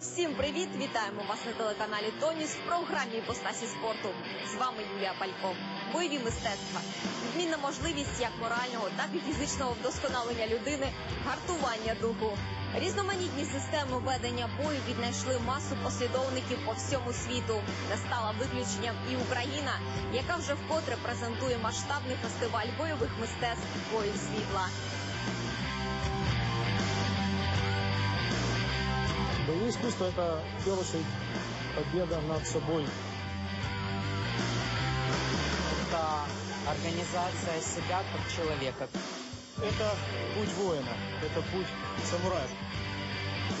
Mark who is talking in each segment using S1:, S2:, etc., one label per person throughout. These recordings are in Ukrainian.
S1: Всім привіт! Вітаємо вас на телеканалі Тоніс в програмі «Іпостасі спорту. З вами Юлія Палько. Бойові мистецтва. Відмінна можливість як морального, так і фізичного вдосконалення людини, гартування духу. Різноманітні системи ведення бою віднайшли масу послідовників по всьому світу. Не стала виключенням і Україна, яка вже вкотре презентує масштабний фестиваль бойових мистецтв Бої світла.
S2: Боевые искусства – это, в первую очередь, победа над собой.
S3: это организация себя как человека.
S2: Это путь воина, это путь самурая.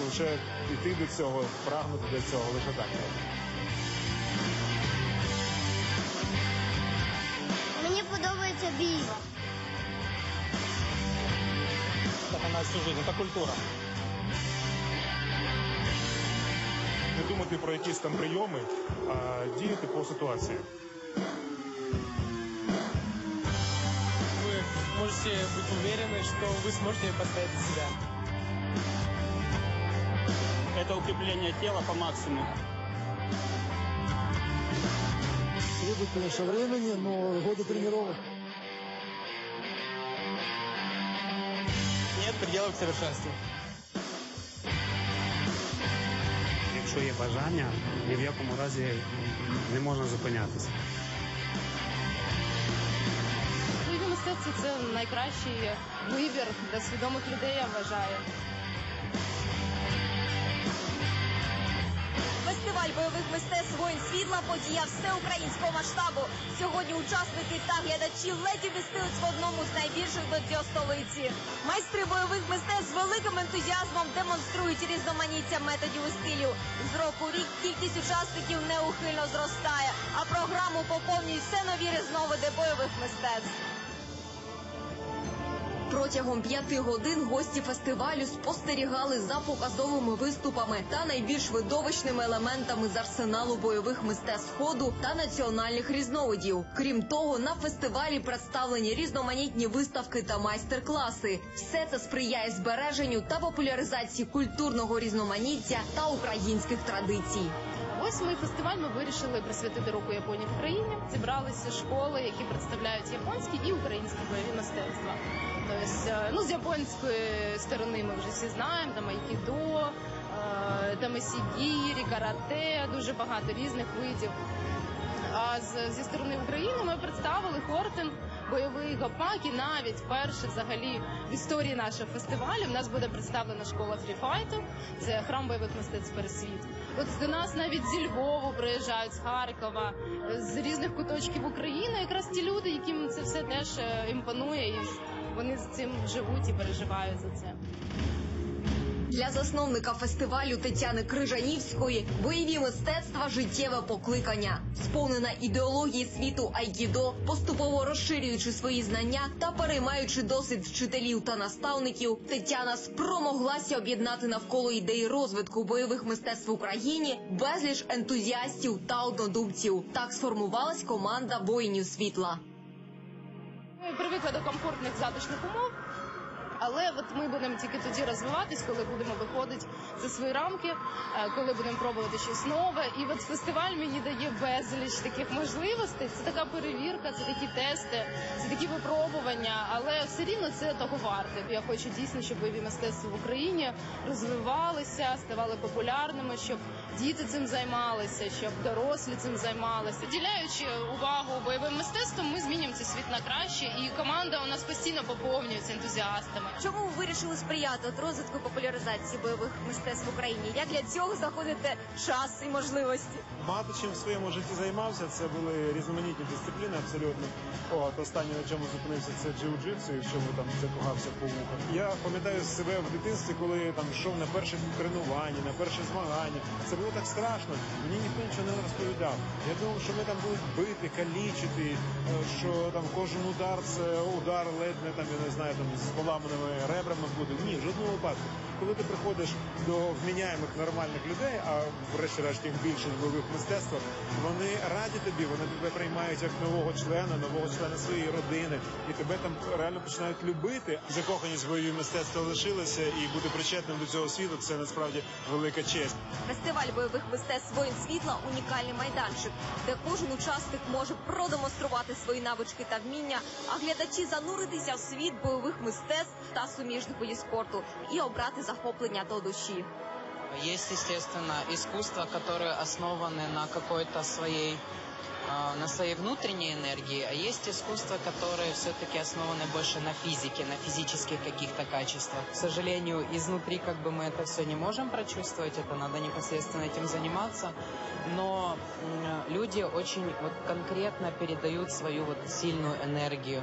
S4: лише йти до цього, прагнути до цього лише так.
S5: Мені подобається бій.
S2: Так она всю жизнь, это культура.
S4: думати про якісь там прийоми, а діяти по ситуації.
S6: вы можете быть уверены, что вы сможете постоять за себя.
S7: это укрепление тела по максимуму.
S2: Требует, конечно, времени, но годы тренировок.
S6: Нет пределов к совершенству.
S8: Якщо є бажання, ні в якому разі не можна зупинятися.
S9: Мистецтво це найкращий вибір для свідомих людей, я вважаю.
S1: Фестиваль бойових мистецтв воїн світла подія всеукраїнського масштабу. Сьогодні учасники та глядачі ледь вмістились в одному з найбільших додзьо столиці. Майстри бойових мистецтв з великим ентузіазмом демонструють різноманіття методів і стилів. З року в рік кількість учасників неухильно зростає, а програму поповнюють все нові різновиди бойових мистецтв. Протягом п'яти годин гості фестивалю спостерігали за показовими виступами та найбільш видовищними елементами з арсеналу бойових мистецтв ходу та національних різновидів. Крім того, на фестивалі представлені різноманітні виставки та майстер-класи. Все це сприяє збереженню та популяризації культурного різноманіття та українських традицій.
S9: Восьмий фестиваль ми вирішили присвятити року Японії в Україні. Зібралися школи, які представляють японські і українські бойові мистецтва. Тобто, е, ну з японської сторони ми вже всі знаємо, там айкідо, е, там сігірі, карате, дуже багато різних видів. А з, зі сторони України ми представили хортинг, бойовий гопак і навіть вперше взагалі в історії нашого фестивалю в нас буде представлена школа фріфайту. Це храм бойових мистецтв Пересвіт. От до нас навіть зі Львову приїжджають з Харкова, з різних куточків України. Якраз ті люди, яким це все теж е, імпонує, і вони з цим живуть і переживають за це.
S1: Для засновника фестивалю Тетяни Крижанівської бойові мистецтва життєве покликання, сповнена ідеології світу айкідо, поступово розширюючи свої знання та переймаючи досвід вчителів та наставників, Тетяна спромоглася об'єднати навколо ідеї розвитку бойових мистецтв в Україні безліч ентузіастів та однодумців. Так сформувалась команда воїнів світла.
S9: Ми привикли до комфортних затишних умов. Але от ми будемо тільки тоді розвиватись, коли будемо виходити за свої рамки, е, коли будемо пробувати щось нове. І от фестиваль мені дає безліч таких можливостей. Це така перевірка, це такі тести, це такі випробування. Але все рівно це того варте. Я хочу дійсно, щоб бойові мистецтва в Україні розвивалися, ставали популярними, щоб діти цим займалися, щоб дорослі цим займалися. Приділяючи увагу бойовим мистецтвам, ми змінюємо цей світ на краще, і команда у нас постійно поповнюється ентузіастами.
S1: Чому ви вирішили сприяти от розвитку популяризації бойових мистецтв в Україні? Як для цього знаходите час і можливості?
S4: Багато чим в своєму житті займався. Це були різноманітні дисципліни абсолютно. От останнє на чому зупинився це джиу-джитсу, і в чому там закохався по вухах. Я пам'ятаю себе в дитинстві, коли там йшов на перше тренування, на перше змагання. Це було так страшно. Мені ніхто нічого не розповідав. Я думав, що ми там будуть бити, калічити, е, що там кожен удар це удар ледь не там, я не знаю, там з поламаними ребрами буде. Ні, в жодному випадку. Коли ти приходиш до вміняємих нормальних людей, а врешті-решт їх більшість в бойових мистецтвах, вони раді тобі, вони тебе приймають як нового члена, нового члена своєї родини, і тебе там реально починають любити. Закоханість в бойові мистецтва лишилася, і бути причетним до цього світу це насправді велика честь.
S1: Фестиваль бойових мистецтв воїн світла унікальний майданчик, де кожен учасник може продемонструвати свої навички та вміння, а глядачі зануритися в світ бойових мистецтв та суміжних видів спорту і обрати захоплення до душі.
S3: Есть, естественно, искусства, которые основаны на какой-то своей а, на своей внутренней энергии, а есть искусства, которые все-таки основаны больше на физике, на физических каких-то качествах. К сожалению, изнутри как бы мы это все не можем прочувствовать, это надо непосредственно этим заниматься, но люди очень вот конкретно передают свою вот сильную энергию.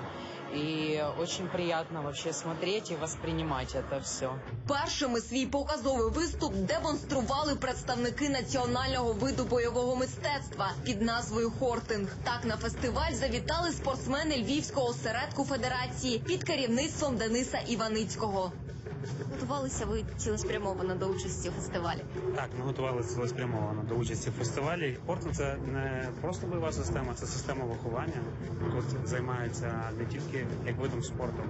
S3: И очень приятно вообще смотреть і воспринимать это все.
S1: Першими свій показовий виступ демонстрували представники національного виду бойового мистецтва під назвою Хортинг. Так на фестиваль завітали спортсмени Львівського осередку федерації під керівництвом Дениса Іваницького. Готувалися ви цілеспрямовано до участі у фестивалі.
S8: Так, ми готувалися цілеспрямовано до участі в фестивалі. Спорту це не просто бойова система, це система виховання. Тут займаються не тільки як видом спорту,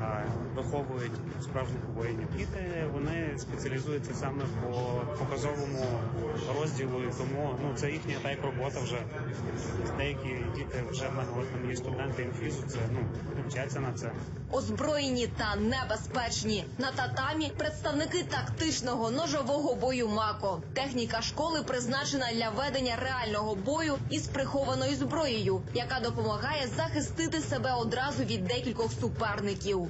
S8: а виховують справжніх воїнів. Діти вони спеціалізуються саме по показовому розділу, і тому ну це їхня тайп робота вже. Деякі діти вже в мене от там є студенти інфізу, це ну вчаться на це.
S1: Озброєні та небезпечні на татамі представники тактичного ножового бою МАКО. Техніка школи призначена для ведення реального бою із прихованою зброєю, яка допомагає захистити себе одразу від декількох суперників.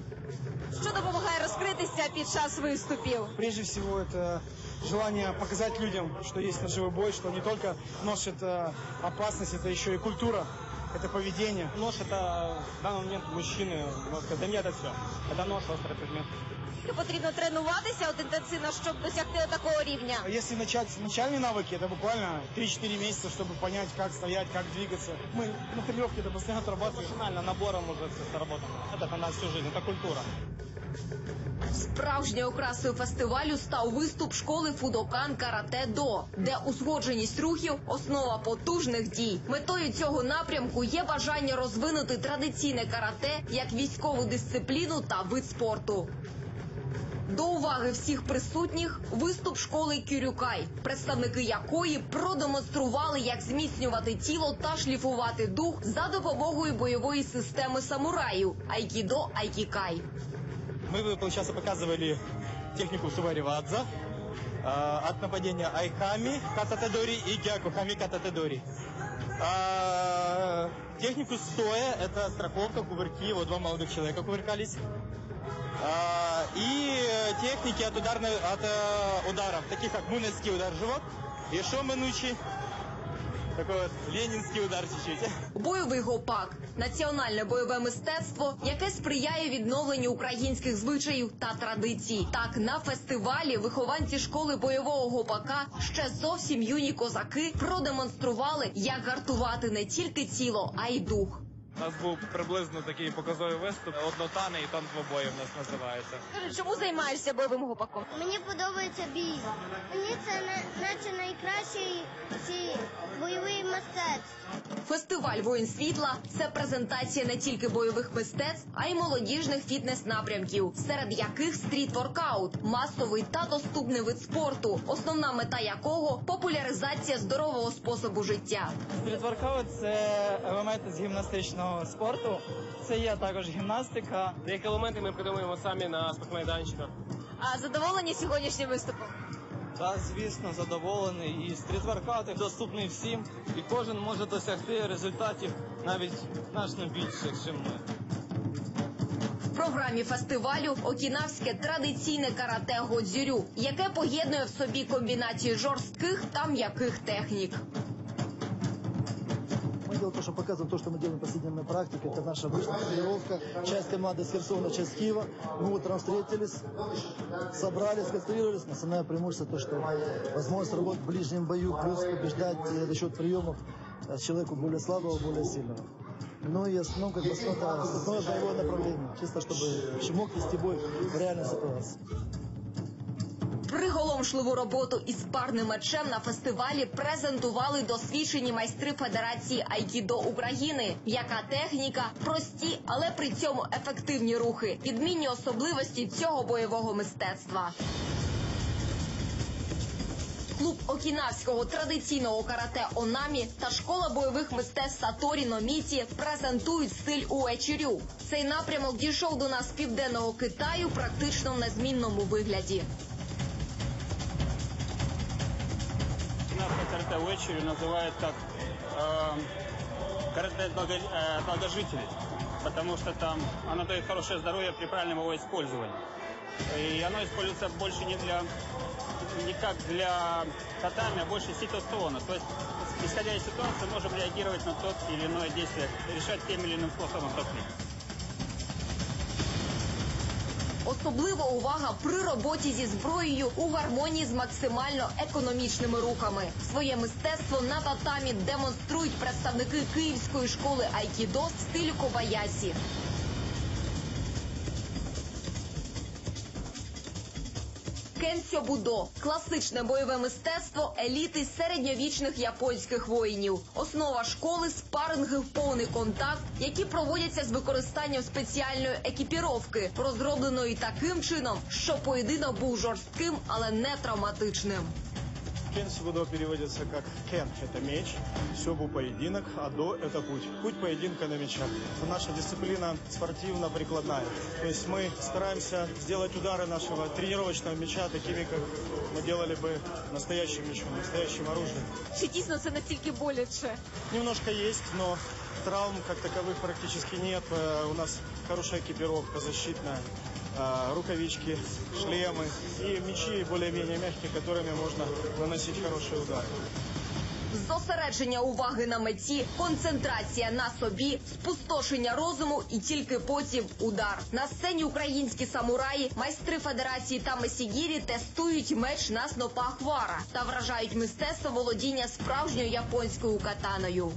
S1: Що допомагає розкритися під час виступів?
S2: Прежде всего, это желание показать людям, что есть ножевой бой, что не только нож это опасность, это еще и культура, это поведение.
S7: Нож это в данный момент мужчины. можно Для меня это все. Это нож, острый предмет.
S1: Потрібно тренуватися от інтенсивно, щоб досягти такого рівня.
S2: А Если начать с начальной навыки, это буквально 3-4 месяца, чтобы понять, как стоять, как двигаться. Мы на тренировке это постоянно отрабатываем.
S7: Профессионально набором уже все сработано. Это на всю жизнь, это культура.
S1: Справжньою окрасою фестивалю став виступ школи Фудокан Карате До, де узгодженість рухів основа потужних дій. Метою цього напрямку є бажання розвинути традиційне карате як військову дисципліну та вид спорту. До уваги всіх присутніх виступ школи Кюрюкай, представники якої продемонстрували, як зміцнювати тіло та шліфувати дух за допомогою бойової системи самураїв Айкідо Айкікай.
S7: Мы, получается, показывали технику Суваривадза, э, от нападения Айками Кататедори и Гякухами Кататедори. А, технику стоя, это страховка, кувырки, вот два молодых человека кувыркались. А, и э, техники от, ударной, от э, ударов, таких как мунецкий удар живот и шоменучи, такой от ленінський удар чуть-чуть.
S1: Бойовий гопак національне бойове мистецтво, яке сприяє відновленню українських звичаїв та традицій. Так на фестивалі вихованці школи бойового гопака ще зовсім юні козаки продемонстрували, як гартувати не тільки тіло, а й дух.
S10: У нас був приблизно такий показовий виступ. Однотани і там двобої в нас називається.
S1: Скажи, чому займаєшся бойовим гопаком?
S5: Мені подобається бій. Мені це на- наче найкращий бойовий мистецтв.
S1: Фестиваль воїн світла це презентація не тільки бойових мистецтв, а й молодіжних фітнес-напрямків, серед яких стріт-воркаут, масовий та доступний вид спорту, основна мета якого популяризація здорового способу життя.
S11: Стрітворкаут – це елемент з гімнастичного спорту. Це є також гімнастика.
S6: Деякі елементи ми придумуємо самі на спортмайданчиках.
S1: А задоволені сьогоднішнім виступом?
S11: Та, звісно, задоволений. І стрітворкаут доступний всім, і кожен може досягти результатів навіть значно більших, ніж ми.
S1: В програмі фестивалю окінавське традиційне карате Годзюрю, яке поєднує в собі комбінацію жорстких та м'яких технік.
S12: Делаем то, что показываем то, что мы делаем повседневной практикой. Это наша обычная тренировка. Часть команды с Херсона, часть Киева. Мы утром встретились, собрались, концентрировались. Основное преимущество то, что возможность работать в ближнем бою, плюс побеждать э, за счет приемов э, человеку более слабого, более сильного. Ну и основном, как бы, это основное боевое направление. Чисто, чтобы мог вести бой в реальной ситуации.
S1: Приголомшливу роботу із парним мечем на фестивалі презентували досвідчені майстри Федерації Айкідо України. Яка техніка, прості, але при цьому ефективні рухи, відмінні особливості цього бойового мистецтва. Клуб окінавського традиційного карате Онамі та школа бойових мистецтв Саторі Номіці презентують стиль уечірю. Цей напрямок дійшов до нас з південного Китаю практично в незмінному вигляді.
S13: Карате Уэчери называют как э, долго- э, долгожителей, потому что там оно дает хорошее здоровье при правильном его использовании. И оно используется больше не для не как для татами, а больше ситуационно. То есть, исходя из ситуации, можем реагировать на тот или иное действие, решать тем или иным способом конфликт.
S1: Особлива увага при роботі зі зброєю у гармонії з максимально економічними рухами. Своє мистецтво на татамі демонструють представники київської школи Айкідо в стилі Кобаясі. Кенсьо Будо класичне бойове мистецтво еліти середньовічних японських воїнів. Основа школи спаринги в повний контакт, які проводяться з використанням спеціальної екіпіровки, розробленої таким чином, що поєдинок був жорстким, але не травматичним.
S4: Кен Сибудо переводится как кен – это меч, сёбу – поединок, а до – это путь. Путь поединка на мечах. Наша дисциплина спортивно-прикладная. То есть мы стараемся сделать удары нашего тренировочного меча такими, как мы делали бы настоящим мечом, настоящим оружием.
S1: Чи дійсно це настільки боляче?
S4: Немножко есть, но травм как таковых практически нет. Э, У нас хорошая экипировка защитная, рукавички, шлемы и мечи более-менее мягкие, которыми можно наносить хорошие удары.
S1: Зосередження уваги на меті, концентрація на собі, спустошення розуму і тільки потім удар. На сцені українські самураї, майстри федерації та месігірі тестують меч на снопах вара та вражають мистецтво володіння справжньою японською катаною.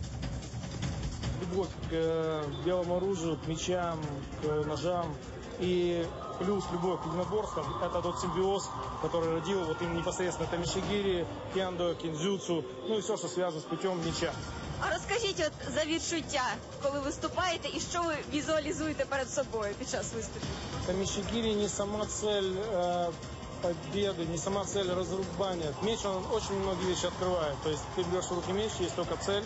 S6: Любовь к э, белому оружию, к мечам, к ножам и плюс любовь к единоборствам – это тот симбиоз, который родил вот им непосредственно тамишигири, кендо, кинзюцу, ну и все, что связано с путем меча.
S1: А розкажіть от за відчуття, коли виступаєте, і що ви візуалізуєте перед собою під час виступу?
S6: Тамишигири не сама цель э, победы, не сама цель разрубания. Меч, он очень многие вещи открывает. То есть ты берешь в руки меч, есть только цель,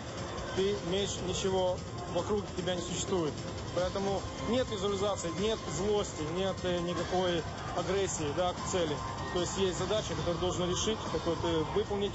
S6: ты меч, ничего вокруг тебя не существует. Поэтому нет визуализации, нет злости, нет э, никакой агрессии да, к цели. То есть есть задача, которую ты должен решить, которую ты выполнить.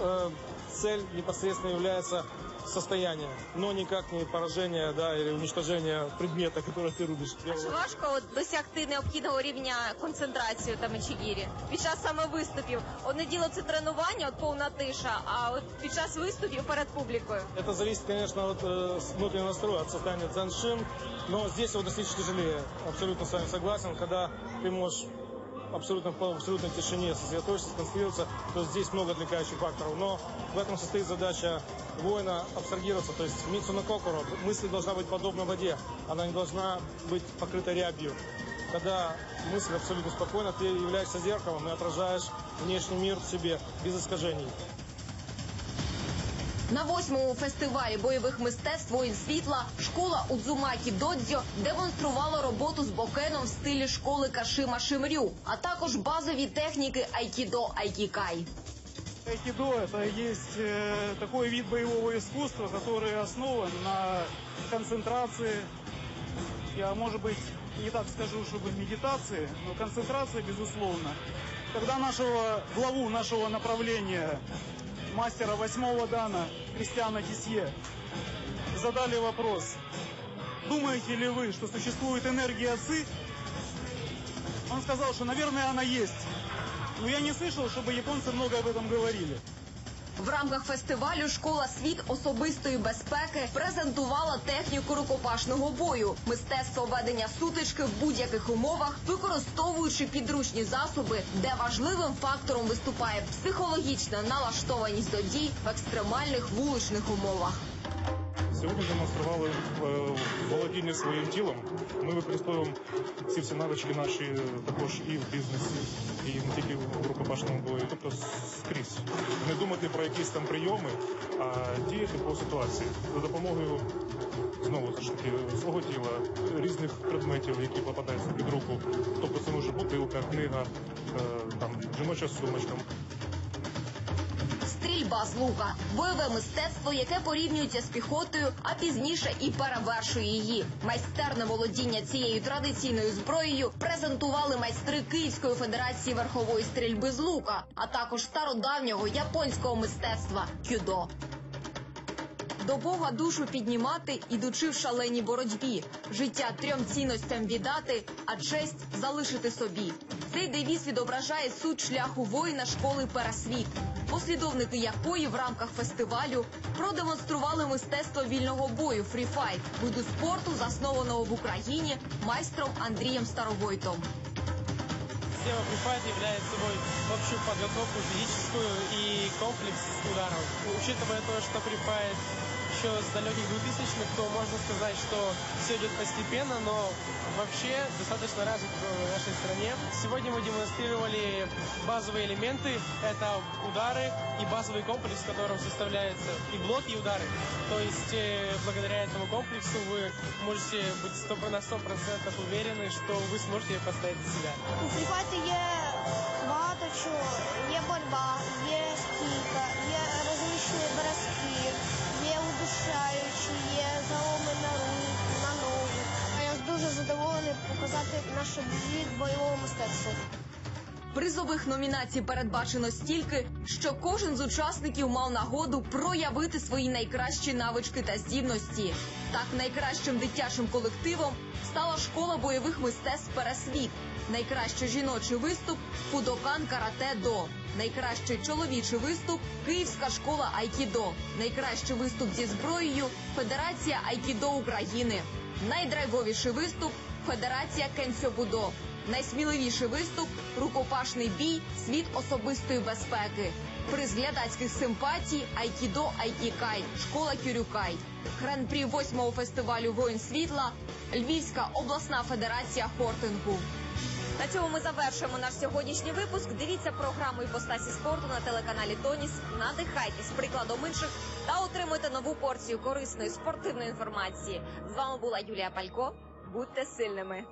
S6: Э, цель непосредственно является состояние, но никак не поражение да, или уничтожение предмета, который ты рубишь.
S1: Чи важко от досягти необхідного рівня концентрації та мечігірі під час саме виступів? Одне діло це тренування, от повна тиша, а от під час виступів перед публікою.
S6: Это зависит, конечно, от э, с внутреннего настроя, от состояния дзеншин, но здесь его достичь тяжелее. Абсолютно с вами согласен. Когда ты можешь абсолютно в абсолютной тишине сосредоточиться, сконцентрироваться, то здесь много отвлекающих факторов. Но в этом состоит задача воина абстрагироваться. То есть Митсуна Кокоро, мысль должна быть подобна воде. Она не должна быть покрыта рябью. Когда мысль абсолютно спокойна, ты являешься зеркалом и отражаешь внешний мир в себе без искажений.
S1: На восьмому фестивалі бойових мистецтв воїн світла школа Удзумакі Додзьо демонструвала роботу з бокеном в стилі школи Кашима Шимрю, а також базові техніки Айкідо Айкікай.
S14: Айкидо – это есть э, такой вид боевого искусства, который основан на концентрации, я, может быть, не так скажу, чтобы медитации, но концентрация, безусловно. Когда нашего главу нашего направления, мастера восьмого дана Кристиана Тисье, задали вопрос, думаете ли вы, что существует энергия ЦИ, он сказал, что, наверное, она есть. Но я не слышал, чтобы японцы много об этом говорили.
S1: В рамках фестивалю школа світ особистої безпеки презентувала техніку рукопашного бою, мистецтво ведення сутички в будь-яких умовах, використовуючи підручні засоби, де важливим фактором виступає психологічна налаштованість до дій в екстремальних вуличних умовах.
S4: Сьогодні демонстрували е, володіння своїм тілом. Ми використовуємо ці всі навички наші також і в бізнесі, і не тільки в рукопашному бою, тобто скрізь. Не думати про якісь там прийоми, а діяти по ситуації за допомогою знову ж таки свого тіла, різних предметів, які попадаються під руку. Тобто це може бутилка, книга, е, там жіноча сумочка.
S1: Стрільба з лука бойове мистецтво, яке порівнюється з піхотою, а пізніше і перевершує її. Майстерне володіння цією традиційною зброєю презентували майстри Київської федерації верхової стрільби з лука, а також стародавнього японського мистецтва кюдо. До Бога душу піднімати, ідучи в шаленій боротьбі, життя трьом цінностям віддати, а честь залишити собі. Цей девіз відображає суть шляху воїна школи Пересвіт, послідовники якої в рамках фестивалю продемонстрували мистецтво вільного бою фріфайт, виду спорту, заснованого в Україні майстром Андрієм Старовойтом.
S15: Система Прифайт является собой общую подготовку физическую и комплекс ударов. Учитывая то, что Прифайт еще с далеких 2000-х, то можно сказать, что все идет постепенно, но вообще достаточно развит в нашей стране. Сегодня мы демонстрировали базовые элементы. Это удары и базовый комплекс, в котором составляется и блок, и удары. То есть э, благодаря этому комплексу вы можете быть 100, на 100% уверены, что вы сможете поставить за себя.
S5: У фріфайті є багато чого. Є боротьба, є стійка, є розличні броски, є Удушаючі, є заломи на на ногу. Я дуже задоволений показати наш від бойового мистецтва.
S1: Призових номінацій передбачено стільки, що кожен з учасників мав нагоду проявити свої найкращі навички та здібності. Так, найкращим дитячим колективом стала школа бойових мистецтв Пересвіт. Найкращий жіночий виступ Фудокан Карате До. Найкращий чоловічий виступ Київська школа Айкідо. Найкращий виступ зі зброєю Федерація Айкідо України. Найдрайвовіший виступ Федерація Кенсьобудо. Найсміливіший виступ рукопашний бій, світ особистої безпеки. Приз глядацьких симпатій Айкідо Айкікай, школа Кюрюкай. Гран-прі восьмого фестивалю Воїн світла, Львівська обласна федерація хортингу. На цьому ми завершуємо наш сьогоднішній випуск. Дивіться програму іпостасі спорту на телеканалі Тоніс. Надихайтесь прикладом інших та отримуйте нову порцію корисної спортивної інформації. З вами була Юлія Палько. Будьте сильними.